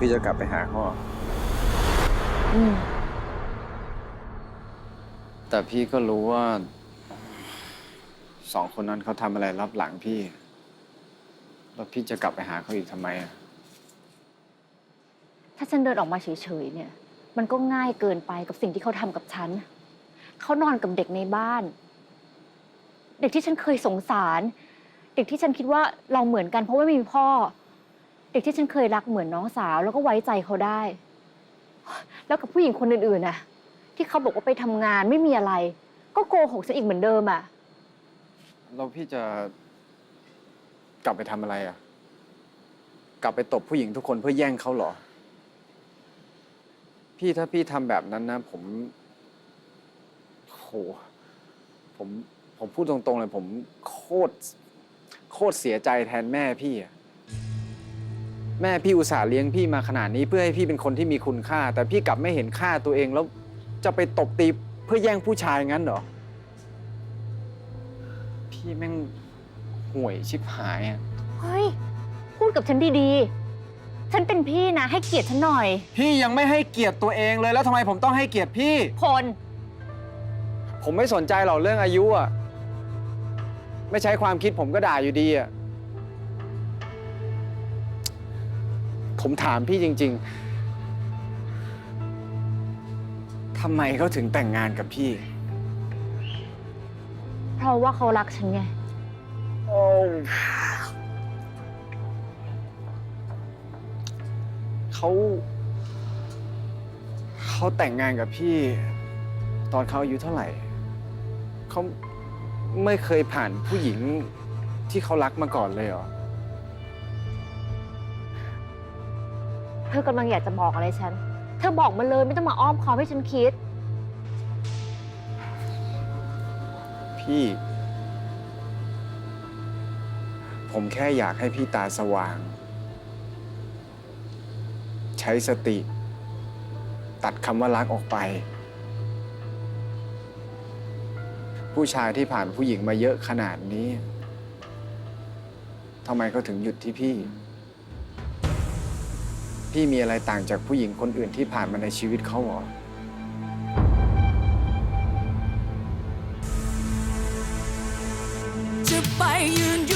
พี่จะกลับไปหาเขาเหรออืม แต่พี่ก็รู้ว่า สองคนนั้นเขาทำอะไรรับหลังพี่ แล้วพี่จะกลับไปหาเขาอีกทำไมอะถ้าฉันเดินออกมาเฉยๆเนี่ย มันก็ง่ายเกินไปกับสิ่งที่เขาทำกับฉัน เขานอนกับเด็กในบ้าน เด็กที่ฉันเคยสงสาร เด็กที่ฉันคิดว่าเราเหมือนกันเพราะว่าไม่มีพ่อเด็กที่ฉันเคยรักเหมือนน้องสาว แล้วก็ไว้ใจเขาได้ แล้วกับผู้หญิงคนอื่นๆน่ะ ที่เขาบอกว่าไปทำงานไม่มีอะไร ก็โกหกฉันอีกเหมือนเดิมอะ แล้วพี่จะกลับไปทำอะไรอะ กลับไปตบผู้หญิงทุกคนเพื่อแย่งเขาเหรอ พี่ถ้าพี่ทำแบบนั้นนะ ผมโหผมผมพูดตรงๆเลย ผมโคตรโคตรเสียใจแทนแม่พี่อะ แม่พี่อุตส่าห์เลี้ยงพี่มาขนาดนี้เพื่อให้พี่เป็นคนที่มีคุณค่า แต่พี่กลับไม่เห็นค่าตัวเองแล้วจะไปตบตีเพื่อแย่งผู้ชายงั้นเหรอ พี่แม่งห่วยชิบหายอะเฮ้ย พูดกับฉันดีๆ ฉันเป็นพี่นะ ให้เกียรติฉันหน่อย พี่ยังไม่ให้เกียรติตัวเองเลยแล้วทำไมผมต้องให้เกียรติพี่ พล ผมไม่สนใจหรอกเรื่องอายุอะไม่ใช้ความคิดผมก็ด่าอยู่ดีอะ ผมถามพี่จริง ๆทำไมเขาถึงแต่งงานกับพี่ เพราะว่าเขารักฉันไง เขาเขาแต่งงานกับพี่ ตอนเขาอายุเท่าไหร่ เขาไม่เคยผ่านผู้หญิงที่เขารักมาก่อนเลยเหรอ ธอกำลังอยากจะบอกอะไรฉัน เธอบอกมาเลยไม่ต้องมาอ้อมค้อมให้ฉันคิด พี่ ผมแค่อยากให้พี่ตาสว่าง ใช้สติ ตัดคำว่ารักออกไป ผู้ชายที่ผ่านผู้หญิงมาเยอะขนาดนี้ทำไมเขาถึงหยุดที่พี่ พี่มีอะไรต่างจากผู้หญิงคนอื่นที่ผ่านมาในชีวิตเขาเหรอ จะไปยืนอยู่